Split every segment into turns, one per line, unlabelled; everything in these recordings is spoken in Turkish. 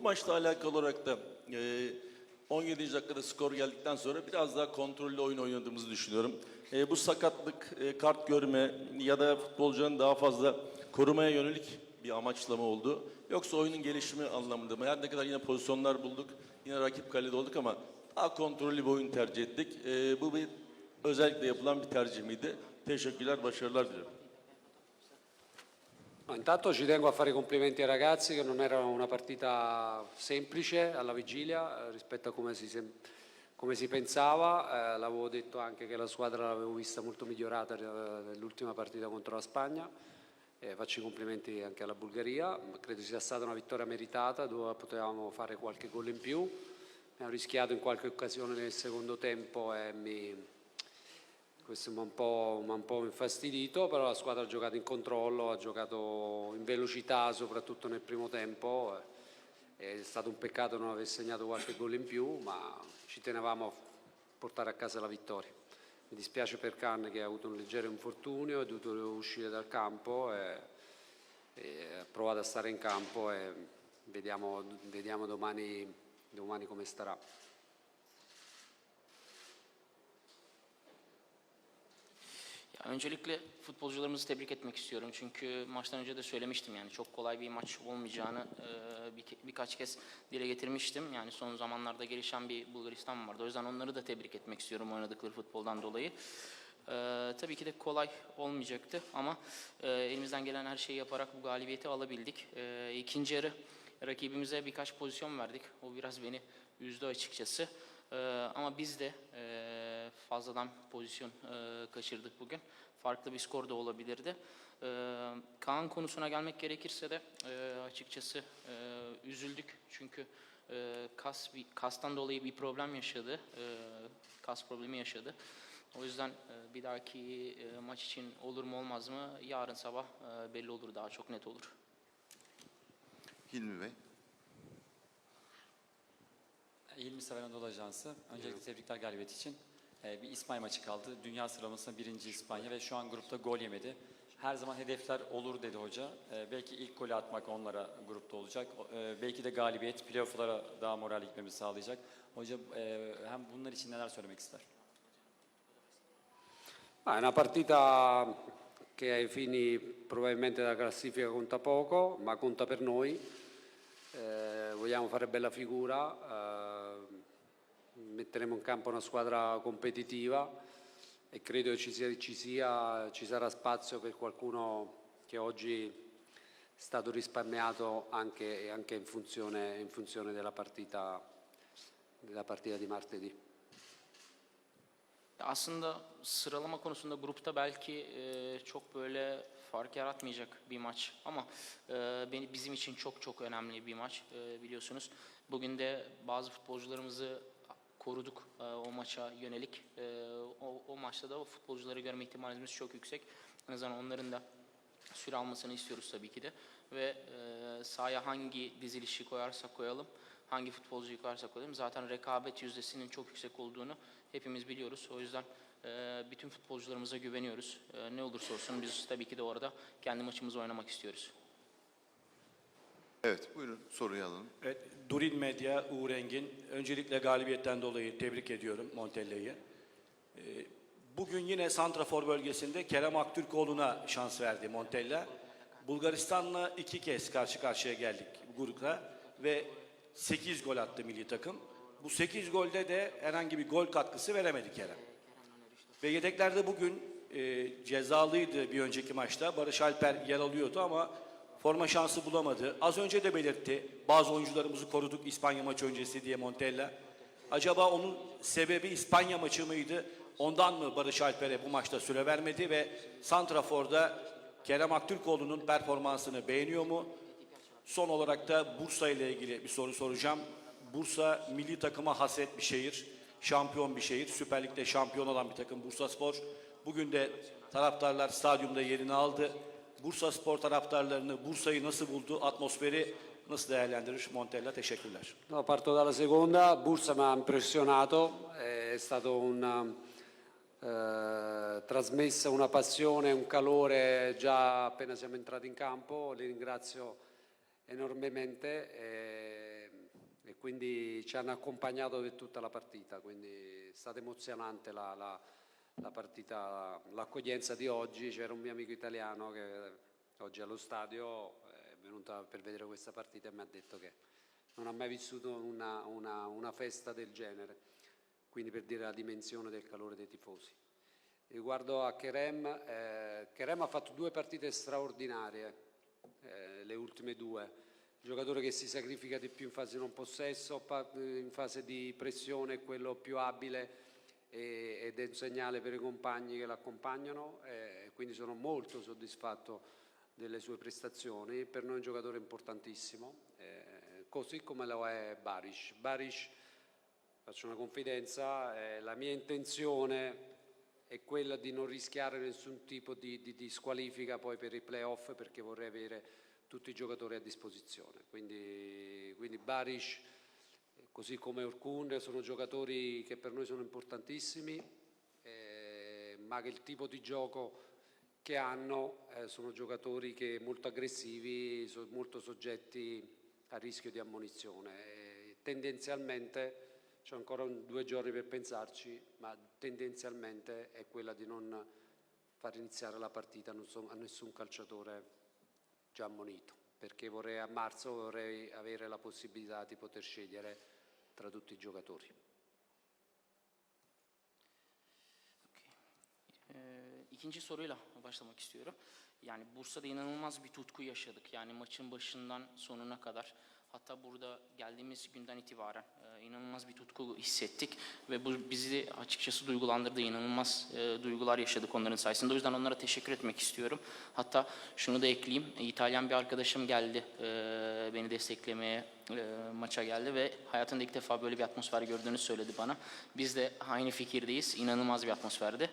Bu maçla alakalı olarak da e, 17. dakikada skor geldikten sonra biraz daha kontrollü oyun oynadığımızı düşünüyorum. E, bu sakatlık, e, kart görme ya da futbolcuların daha fazla korumaya yönelik bir amaçlama oldu. Yoksa oyunun gelişimi anlamında mı? Her ne kadar yine pozisyonlar bulduk, yine rakip kalede olduk ama daha kontrollü bir oyun tercih ettik. E, bu bir özellikle yapılan bir tercih miydi? Teşekkürler, başarılar diliyorum.
No, intanto ci tengo a fare i complimenti ai ragazzi che non era una partita semplice alla vigilia eh, rispetto a come si, come si pensava. Eh, l'avevo detto anche che la squadra l'avevo vista molto migliorata eh, nell'ultima partita contro la Spagna. Eh, faccio i complimenti anche alla Bulgaria, credo sia stata una vittoria meritata dove potevamo fare qualche gol in più. Abbiamo rischiato in qualche occasione nel secondo tempo e mi, questo mi ha un, un po' infastidito, però la squadra ha giocato in controllo, ha giocato in velocità soprattutto nel primo tempo. eh, È stato un peccato non aver segnato qualche gol in più, ma ci tenevamo a portare a casa la vittoria. Mi dispiace per Canne che ha avuto un leggero infortunio, è dovuto uscire dal campo ha provato a stare in campo e vediamo, vediamo domani, domani come starà.
Ya öncelikle futbolcularımızı tebrik etmek istiyorum. Çünkü maçtan önce de söylemiştim yani çok kolay bir maç olmayacağını e, bir, birkaç kez dile getirmiştim. Yani son zamanlarda gelişen bir Bulgaristan vardı. O yüzden onları da tebrik etmek istiyorum oynadıkları futboldan dolayı. E, tabii ki de kolay olmayacaktı ama e, elimizden gelen her şeyi yaparak bu galibiyeti alabildik. E, ikinci yarı rakibimize birkaç pozisyon verdik. O biraz beni üzdü açıkçası. Ee, ama biz de e, fazladan pozisyon e, kaçırdık bugün. Farklı bir skor da olabilirdi. Ee, Kaan konusuna gelmek gerekirse de e, açıkçası e, üzüldük. Çünkü e, kas bir, kastan dolayı bir problem yaşadı. E, kas problemi yaşadı. O yüzden e, bir dahaki e, maç için olur mu olmaz mı yarın sabah e, belli olur daha çok net olur.
Hilmi Bey.
Hilmi Seven Anadolu Ajansı. Öncelikle tebrikler galibiyet için. Ee, bir İspanya maçı kaldı. Dünya sıralamasında birinci İspanya ve şu an grupta gol yemedi. Her zaman hedefler olur dedi hoca. Ee, belki ilk golü atmak onlara grupta olacak. E, belki de galibiyet playoff'lara daha moral gitmemizi sağlayacak. Hoca e, hem bunlar için neler söylemek ister?
Ah, è una partita che ai fini probabilmente della classifica conta poco, ma conta per noi. Eh, vogliamo fare bella figura, eh, metteremo in campo una squadra competitiva e credo ci, sia, ci, sia, ci sarà spazio per qualcuno che oggi è stato risparmiato anche, anche in, funzione, in funzione della partita, della partita di martedì.
Aslında sıralama konusunda grupta belki e, çok böyle fark yaratmayacak bir maç ama e, beni bizim için çok çok önemli bir maç e, biliyorsunuz. Bugün de bazı futbolcularımızı koruduk e, o maça yönelik. E, o, o maçta da o futbolcuları görme ihtimalimiz çok yüksek. En azından onların da süre almasını istiyoruz tabii ki de. Ve e, sahaya hangi dizilişi koyarsak koyalım, hangi futbolcuyu koyarsak koyalım zaten rekabet yüzdesinin çok yüksek olduğunu hepimiz biliyoruz. O yüzden e, bütün futbolcularımıza güveniyoruz. E, ne olursa olsun biz tabii ki de orada kendi maçımızı oynamak istiyoruz.
Evet buyurun soruyu alalım.
Evet, Durin Medya, Uğur Engin. Öncelikle galibiyetten dolayı tebrik ediyorum Montella'yı. Ee, Bugün yine Santrafor bölgesinde Kerem Aktürkoğlu'na şans verdi Montella. Bulgaristan'la iki kez karşı karşıya geldik grupta ve 8 gol attı milli takım. Bu 8 golde de herhangi bir gol katkısı veremedi Kerem. Ve yedeklerde bugün e, cezalıydı bir önceki maçta. Barış Alper yer alıyordu ama forma şansı bulamadı. Az önce de belirtti. Bazı oyuncularımızı koruduk İspanya maçı öncesi diye Montella. Acaba onun sebebi İspanya maçı mıydı? Ondan mı Barış Alper'e bu maçta süre vermedi ve Santrafor'da Kerem Aktürkoğlu'nun performansını beğeniyor mu? Son olarak da Bursa ile ilgili bir soru soracağım. Bursa milli takıma haset bir şehir, şampiyon bir şehir. Süper Lig'de şampiyon olan bir takım Bursa Spor. Bugün de taraftarlar stadyumda yerini aldı. Bursa Spor taraftarlarını, Bursa'yı nasıl buldu, atmosferi nasıl değerlendirir? Montella teşekkürler.
No, parto dalla seconda, Bursa mi ha impressionato, è stato un, eh, trasmessa una passione, un calore già appena siamo entrati in campo, li ringrazio enormemente. e quindi ci hanno accompagnato per tutta la partita, quindi è stata emozionante la, la- la partita, l'accoglienza di oggi. C'era un mio amico italiano che oggi allo stadio è venuto per vedere questa partita e mi ha detto che non ha mai vissuto una, una- una festa del genere, quindi per dire la dimensione del calore dei tifosi. Riguardo a Kerem, eh, Kerem ha fatto due partite straordinarie, eh, le ultime due. Il giocatore che si sacrifica di più in fase non possesso, in fase di pressione quello più abile ed è un segnale per i compagni che l'accompagnano, eh, quindi sono molto soddisfatto delle sue prestazioni. Per noi è un giocatore importantissimo, così come lo è Barish. Barish, faccio una confidenza, la mia intenzione è quella di non rischiare nessun tipo di, di- di squalifica poi per i playoff perché vorrei avere tutti i giocatori a disposizione. Quindi, quindi Barish, così come Orkun, sono giocatori che per noi sono importantissimi, eh, ma che il tipo di gioco che hanno eh, sono giocatori che molto aggressivi, so- molto soggetti a rischio di ammonizione. E tendenzialmente c'è ancora un- due giorni per pensarci, ma tendenzialmente è quella di non far iniziare la partita a nessun calciatore già ammonito, perché vorrei a marzo vorrei avere la possibilità di poter scegliere tra tutti i giocatori.
İkinci soruyla başlamak istiyorum. Yani Bursa'da inanılmaz bir tutku yaşadık. Yani maçın başından sonuna kadar. Hatta burada geldiğimiz günden itibaren e, inanılmaz bir tutku hissettik. Ve bu bizi açıkçası duygulandırdı. İnanılmaz e, duygular yaşadık onların sayesinde. O yüzden onlara teşekkür etmek istiyorum. Hatta şunu da ekleyeyim. İtalyan bir arkadaşım geldi e, beni desteklemeye e, maça geldi ve hayatında ilk defa böyle bir atmosfer gördüğünü söyledi bana. Biz de aynı fikirdeyiz. İnanılmaz bir atmosferdi.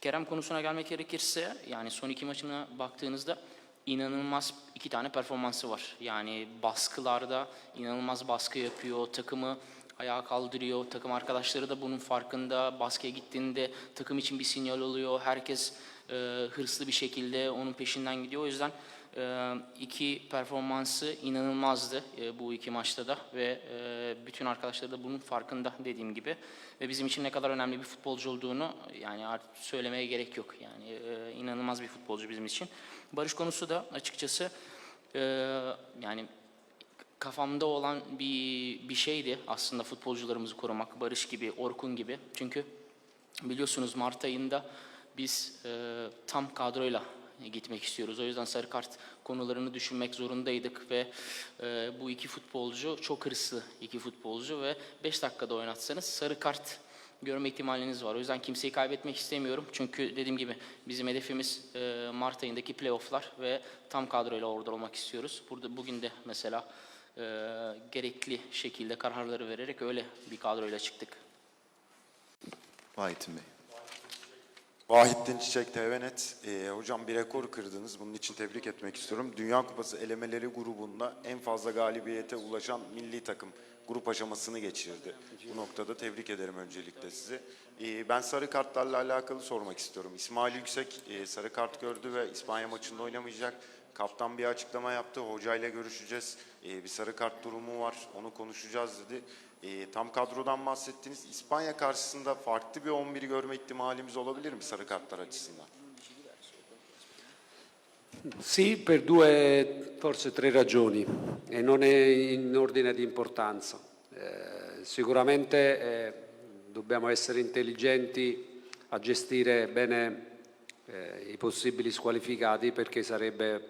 Kerem konusuna gelmek gerekirse yani son iki maçına baktığınızda inanılmaz iki tane performansı var. Yani baskılarda inanılmaz baskı yapıyor, takımı ayağa kaldırıyor. Takım arkadaşları da bunun farkında. Baskıya gittiğinde takım için bir sinyal oluyor. Herkes e, hırslı bir şekilde onun peşinden gidiyor. O yüzden e, iki performansı inanılmazdı e, bu iki maçta da ve e, bütün arkadaşlar da bunun farkında dediğim gibi. Ve bizim için ne kadar önemli bir futbolcu olduğunu yani artık söylemeye gerek yok. Yani e, inanılmaz bir futbolcu bizim için. Barış konusu da açıkçası yani kafamda olan bir bir şeydi aslında futbolcularımızı korumak Barış gibi Orkun gibi. Çünkü biliyorsunuz Mart ayında biz tam kadroyla gitmek istiyoruz. O yüzden sarı kart konularını düşünmek zorundaydık ve e, bu iki futbolcu çok hırslı iki futbolcu ve 5 dakikada oynatsanız sarı kart görme ihtimaliniz var. O yüzden kimseyi kaybetmek istemiyorum. Çünkü dediğim gibi bizim hedefimiz e, Mart ayındaki playofflar ve tam kadroyla orada olmak istiyoruz. Burada bugün de mesela e, gerekli şekilde kararları vererek öyle bir kadroyla çıktık.
Vahittin Bey.
Vahittin Çiçek TVNet. Ee, hocam bir rekor kırdınız. Bunun için tebrik etmek istiyorum. Dünya Kupası elemeleri grubunda en fazla galibiyete ulaşan milli takım grup aşamasını geçirdi. Bu noktada tebrik ederim öncelikle sizi. Ee, ben sarı kartlarla alakalı sormak istiyorum. İsmail Yüksek e, sarı kart gördü ve İspanya maçında oynamayacak. Kaptan bir açıklama yaptı. Hocayla görüşeceğiz. Ee, bir sarı kart durumu var. Onu konuşacağız dedi. Ee, tam kadrodan bahsettiniz. İspanya karşısında farklı bir 11'i görme ihtimalimiz olabilir mi sarı kartlar açısından?
Sì, per due, forse tre ragioni, e non è in ordine di importanza. Eh, sicuramente eh, dobbiamo essere intelligenti a gestire bene eh, i possibili squalificati perché sarebbe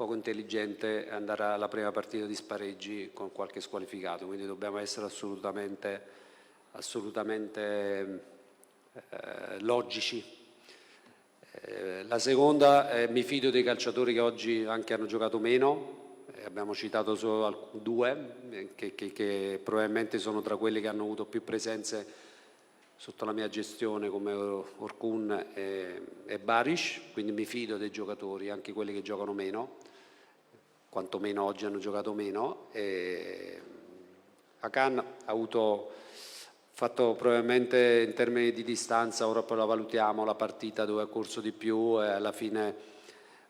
poco intelligente andare alla prima partita di spareggi con qualche squalificato, quindi dobbiamo essere assolutamente, assolutamente eh, logici. Eh, la seconda, eh, mi fido dei calciatori che oggi anche hanno giocato meno, eh, abbiamo citato solo due, eh, che, che- che probabilmente sono tra quelli che hanno avuto più presenze sotto la mia gestione come Or- Orkun e, e Barish, quindi mi fido dei giocatori, anche quelli che giocano meno, quantomeno oggi hanno giocato meno. E Akan ha avuto fatto probabilmente in termini di distanza, ora poi la valutiamo, la partita dove ha corso di più e alla fine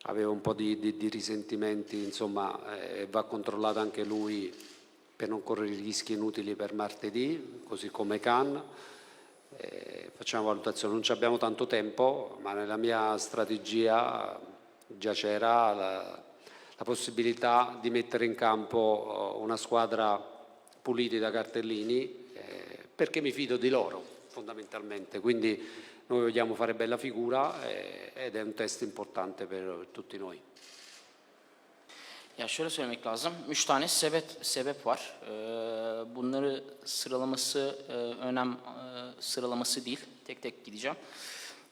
aveva un po' di, di- di risentimenti, insomma, eh, va controllato anche lui per non correre rischi inutili per martedì, così come Cannes. Eh, facciamo valutazione, non abbiamo tanto tempo, ma nella mia strategia già c'era la, la possibilità di mettere in campo eh, una squadra pulita da cartellini eh, perché mi fido di loro fondamentalmente, quindi noi vogliamo fare bella figura eh, ed è un test importante per tutti noi.
Ya şöyle söylemek lazım. Üç tane sebep sebep var. Ee, bunları sıralaması e, önem e, sıralaması değil. Tek tek gideceğim.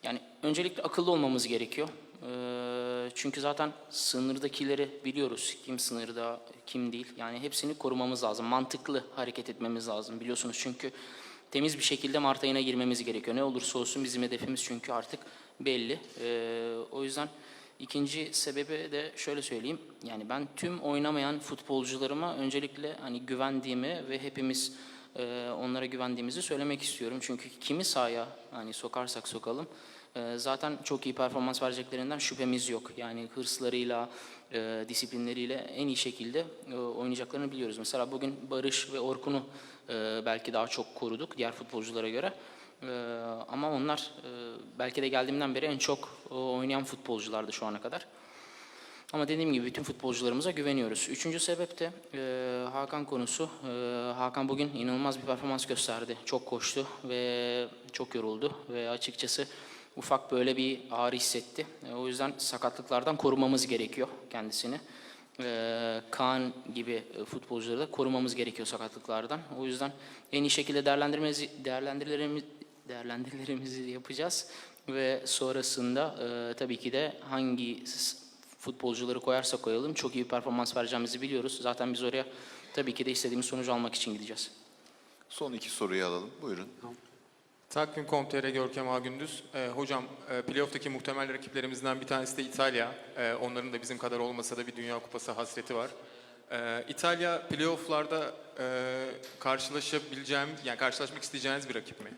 Yani öncelikle akıllı olmamız gerekiyor. Ee, çünkü zaten sınırdakileri biliyoruz. Kim sınırda, kim değil. Yani hepsini korumamız lazım. Mantıklı hareket etmemiz lazım. Biliyorsunuz çünkü temiz bir şekilde Mart ayına girmemiz gerekiyor. Ne olursa olsun bizim hedefimiz çünkü artık belli. Ee, o yüzden İkinci sebebi de şöyle söyleyeyim. Yani ben tüm oynamayan futbolcularıma öncelikle hani güvendiğimi ve hepimiz e, onlara güvendiğimizi söylemek istiyorum. Çünkü kimi sahaya hani sokarsak sokalım zaten çok iyi performans vereceklerinden şüphemiz yok. Yani hırslarıyla, e, disiplinleriyle en iyi şekilde e, oynayacaklarını biliyoruz. Mesela bugün Barış ve Orkun'u e, belki daha çok koruduk diğer futbolculara göre. Ee, ama onlar belki de geldiğimden beri en çok e, oynayan futbolculardı şu ana kadar. Ama dediğim gibi bütün futbolcularımıza güveniyoruz. Üçüncü sebep de e, Hakan konusu. E, Hakan bugün inanılmaz bir performans gösterdi. Çok koştu ve çok yoruldu ve açıkçası ufak böyle bir ağrı hissetti. E, o yüzden sakatlıklardan korumamız gerekiyor kendisini. E, Kaan gibi e, futbolcuları da korumamız gerekiyor sakatlıklardan. O yüzden en iyi şekilde değerlendirmemizi, değerlendirmelerimiz, değerlendirmelerimizi yapacağız ve sonrasında e, tabii ki de hangi futbolcuları koyarsak koyalım çok iyi bir performans vereceğimizi biliyoruz. Zaten biz oraya tabii ki de istediğimiz sonucu almak için gideceğiz.
Son iki soruyu alalım. Buyurun.
Takvim.com.tr Görkem Ağgündüz. Ee, hocam e, playoff'taki muhtemel rakiplerimizden bir tanesi de İtalya. Ee, onların da bizim kadar olmasa da bir Dünya Kupası hasreti var. Ee, İtalya playoff'larda e, karşılaşabileceğim, yani karşılaşmak isteyeceğiniz bir rakip mi?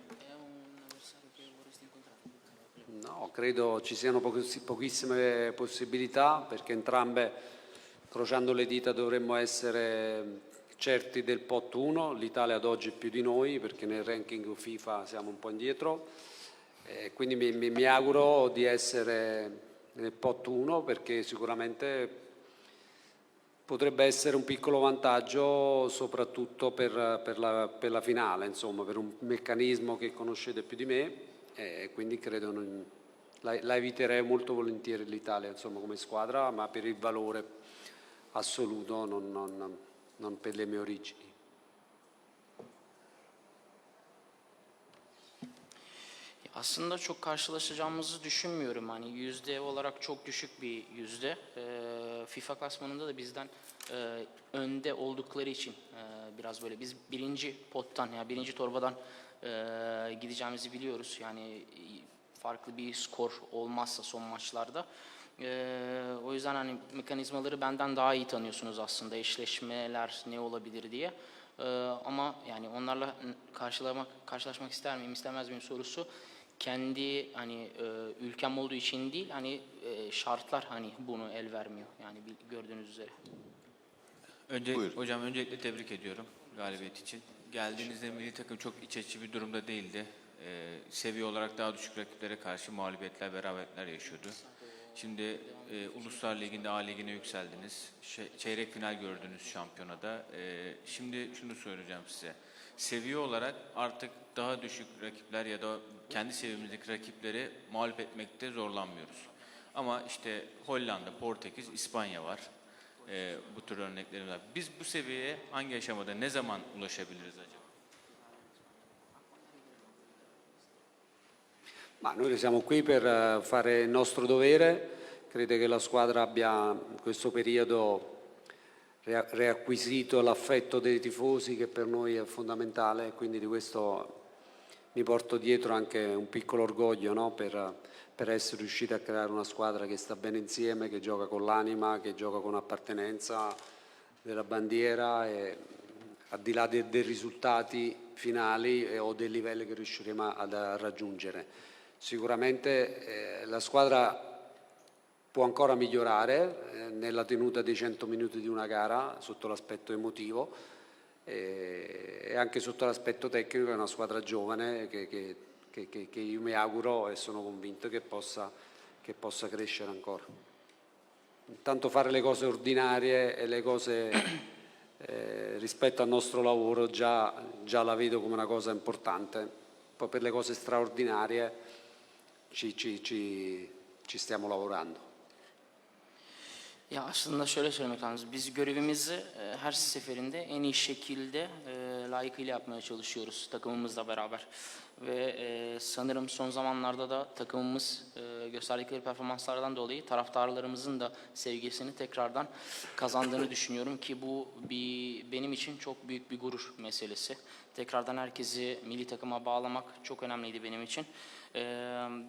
No, credo ci siano pochi- pochissime possibilità perché entrambe, crociando le dita, dovremmo essere certi del pot 1. L'Italia ad oggi più di noi perché nel ranking FIFA siamo un po' indietro. Eh, quindi mi, mi- mi auguro di essere nel pot 1 perché sicuramente potrebbe essere un piccolo vantaggio soprattutto per, per la, per la finale, insomma, per un meccanismo che conoscete più di me e quindi credo non- la, la eviterei molto volentieri l'Italia insomma, come squadra, ma per il valore assoluto, non, non- non per le mie origini.
Aslında çok karşılaşacağımızı düşünmüyorum. Hani yüzde olarak çok düşük bir yüzde. Ee, FIFA klasmanında da bizden e, önde oldukları için e, biraz böyle biz birinci pottan ya birinci torbadan e, gideceğimizi biliyoruz. Yani e, farklı bir skor olmazsa son maçlarda. Ee, o yüzden hani mekanizmaları benden daha iyi tanıyorsunuz aslında eşleşmeler ne olabilir diye. Ee, ama yani onlarla karşılamak, karşılaşmak ister miyim, istemez miyim sorusu kendi hani e, ülkem olduğu için değil, hani e, şartlar hani bunu el vermiyor. Yani gördüğünüz üzere.
Önce,
Buyurun.
hocam öncelikle tebrik ediyorum galibiyet için. Geldiğinizde milli takım çok iç açıcı bir durumda değildi. Ee, seviye olarak daha düşük rakiplere karşı mağlubiyetler, beraberlikler yaşıyordu. Şimdi e, Uluslar Ligi'nde A Ligi'ne yükseldiniz. Şey- çeyrek final gördünüz şampiyonada. Ee, şimdi şunu söyleyeceğim size. Seviye olarak artık daha düşük rakipler ya da kendi seviyemizdeki rakipleri mağlup etmekte zorlanmıyoruz. Ama işte Hollanda, Portekiz, İspanya var. Ee, bu tür örneklerimiz var. Biz bu seviyeye hangi aşamada, ne zaman ulaşabiliriz acaba?
Ma noi siamo qui per eh, fare il nostro dovere, credo che la squadra abbia in questo periodo riacquisito l'affetto dei tifosi che per noi è fondamentale quindi di questo mi porto dietro anche un piccolo orgoglio no? per, per essere riusciti a creare una squadra che sta bene insieme, che gioca con l'anima, che gioca con appartenenza della bandiera e al di là de- dei risultati finali e- o dei livelli che riusciremo a- a raggiungere. Sicuramente eh, la squadra può ancora migliorare eh, nella tenuta dei 100 minuti di una gara sotto l'aspetto emotivo e, e anche sotto l'aspetto tecnico è una squadra giovane che- che- che- che io mi auguro e sono convinto che possa, che possa crescere ancora. Intanto fare le cose ordinarie e le cose eh, rispetto al nostro lavoro già, già la vedo come una cosa importante. Poi per le cose straordinarie ci, ci- ci- ci stiamo lavorando.
Ya aslında şöyle söylemek lazım. Biz görevimizi e, her seferinde en iyi şekilde e, layıkıyla yapmaya çalışıyoruz takımımızla beraber. Ve e, sanırım son zamanlarda da takımımız e, gösterdikleri performanslardan dolayı taraftarlarımızın da sevgisini tekrardan kazandığını düşünüyorum ki bu bir benim için çok büyük bir gurur meselesi. Tekrardan herkesi milli takıma bağlamak çok önemliydi benim için. E,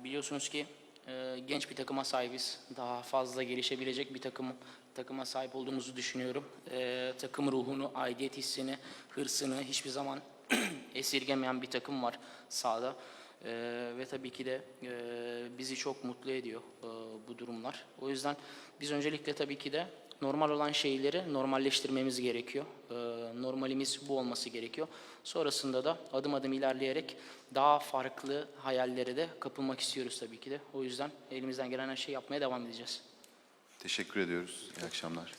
biliyorsunuz ki ee, genç bir takıma sahibiz. Daha fazla gelişebilecek bir takım takıma sahip olduğumuzu düşünüyorum. Ee, takım ruhunu, aidiyet hissini, hırsını hiçbir zaman esirgemeyen bir takım var sahada. Ee, ve tabii ki de e, bizi çok mutlu ediyor e, bu durumlar. O yüzden biz öncelikle tabii ki de normal olan şeyleri normalleştirmemiz gerekiyor. Ee, normalimiz bu olması gerekiyor. Sonrasında da adım adım ilerleyerek daha farklı hayallere de kapılmak istiyoruz tabii ki de. O yüzden elimizden gelen her şeyi yapmaya devam edeceğiz.
Teşekkür ediyoruz. İyi akşamlar.